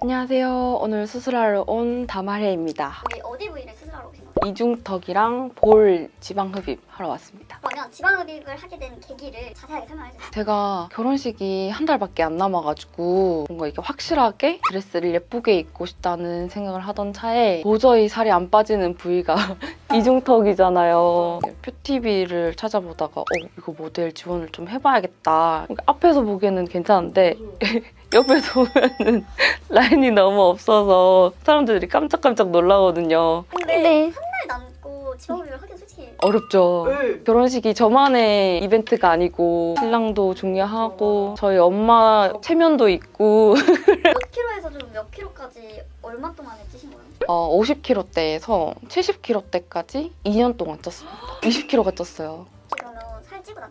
안녕하세요. 오늘 수술하러 온 다말해입니다. 우리 어디 부위를 수술하러 오신 거예요? 이중턱이랑 볼 지방 흡입 하러 왔습니다. 그러면 지방 흡입을 하게 된 계기를 자세하게 설명해 주세요. 제가 결혼식이 한 달밖에 안 남아가지고 뭔가 이게 확실하게 드레스를 예쁘게 입고 싶다는 생각을 하던 차에 도저히 살이 안 빠지는 부위가 이중턱이잖아요. 뷰티비를 찾아보다가 어 이거 모델 지원을 좀 해봐야겠다. 그러니까 앞에서 보기에는 괜찮은데 옆에서 보면은 라인이 너무 없어서 사람들이 깜짝깜짝 놀라거든요. 근데 한달 남고 지방흡입을 하기가 솔직히 어렵죠. 결혼식이 저만의 이벤트가 아니고 신랑도 중요하고 저희 엄마 체면도 있고 몇 킬로에서 좀 몇 킬로까지 얼마 동안에 찌신 거예요? 어, 50kg대에서 70kg대까지 2년 동안 쪘습니다. 20kg가 쪘어요.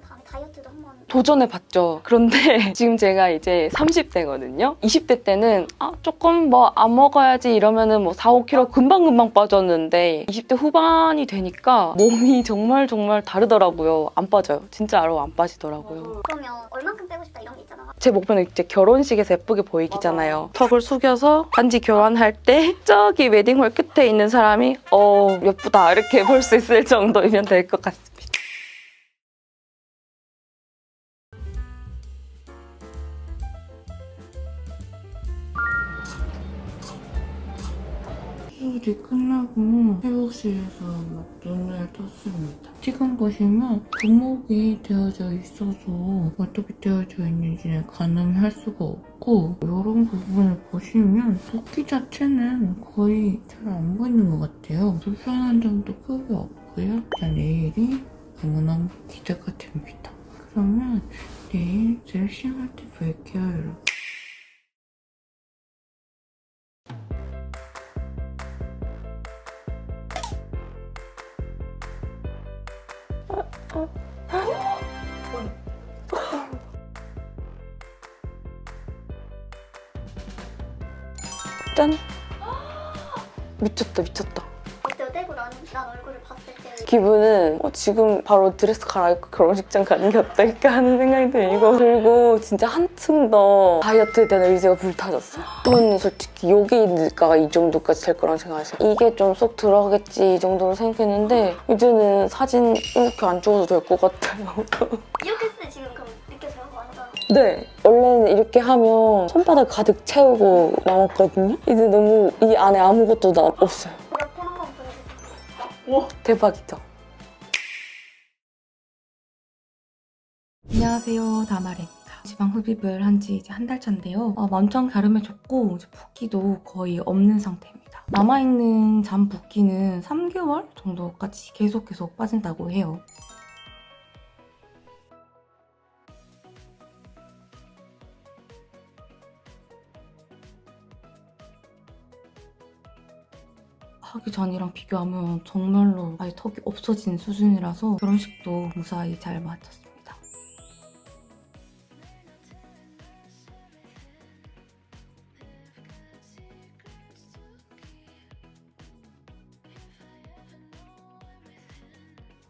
다음에 다이어트도 한번 도전해 봤죠. 그런데 지금 제가 이제 30대거든요. 20대 때는 아, 조금 뭐 안 먹어야지 이러면은 뭐 4, 5kg 금방금방 빠졌는데 20대 후반이 되니까 몸이 정말 정말 다르더라고요. 안 빠져요. 진짜로 안 빠지더라고요. 그러면 얼만큼 빼고 싶다 이런 게 있잖아. 제 목표는 이제 결혼식에서 예쁘게 보이기잖아요. 턱을 숙여서 반지 교환할 때 저기 웨딩홀 끝에 있는 사람이 어 예쁘다 이렇게 볼 수 있을 정도이면 될 것 같습니다. 수술이 끝나고 회복실에서 막 눈을 떴습니다. 지금 보시면 분목이 되어져 있어서 어떻게 되어져 있는지는 가늠할 수가 없고 이런 부분을 보시면 붓기 자체는 거의 잘 안 보이는 것 같아요. 불편한 점도 크게 없고요. 자, 내일이 너무너무 기대가 됩니다. 그러면 내일 드레싱할 때 뵐게요, 여러분. 짠! 미쳤다 미쳤다. 어때요? 떼고 난, 난 얼굴을 봤을 때 기분은 어, 지금 바로 드레스 갈아입고 결혼식장 가는 게 어떨까 하는 생각이 들고 그리고 진짜 한층 더 다이어트에 대한 의지가 불타졌어요. 저는 솔직히 여기가 이 정도까지 될 거란 생각했어요. 이게 좀 쏙 들어가겠지 이 정도로 생각했는데 이제는 사진 이렇게 안 찍어도 될 것 같아요. 이렇게 했을 때 지금 그럼 느껴져요? 완전 네. 원래는 이렇게 하면 손바닥 가득 채우고 남았거든요. 이제 너무 이 안에 아무것도 나 없어요. 보여주세요. 대박이죠. 안녕하세요 다마레입니다 지방 흡입을 한 지 이제 한 달 차인데요 어, 엄청 갸름해졌고 이제 붓기도 거의 없는 상태입니다 남아있는 잔 붓기는 3개월 정도까지 계속 계속 빠진다고 해요 하기 전이랑 비교하면 정말로 아예 턱이 없어진 수준이라서 결혼식도 무사히 잘 마쳤습니다.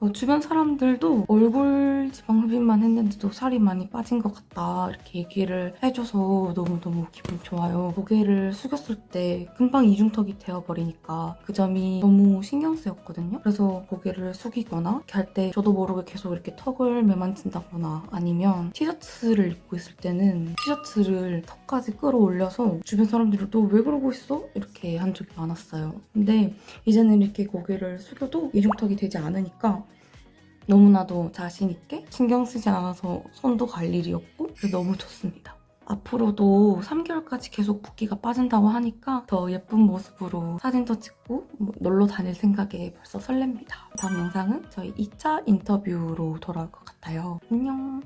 어, 주변 사람들도 얼굴 지방 흡입만 했는데도 살이 많이 빠진 것 같다 이렇게 얘기를 해줘서 너무너무 기분 좋아요. 고개를 숙였을 때 금방 이중턱이 되어버리니까 그 점이 너무 신경 쓰였거든요. 그래서 고개를 숙이거나 이렇게 할 때 저도 모르게 계속 이렇게 턱을 매만진다거나 아니면 티셔츠를 입고 있을 때는 티셔츠를 턱까지 끌어올려서 주변 사람들이 너 왜 그러고 있어? 이렇게 한 적이 많았어요. 근데 이제는 이렇게 고개를 숙여도 이중턱이 되지 않으니까 너무나도 자신있게 신경 쓰지 않아서 손도 갈 일이 없고 너무 좋습니다. 앞으로도 3개월까지 계속 붓기가 빠진다고 하니까 더 예쁜 모습으로 사진도 찍고 뭐 놀러 다닐 생각에 벌써 설렙니다. 다음 영상은 저희 2차 인터뷰로 돌아올 것 같아요. 안녕!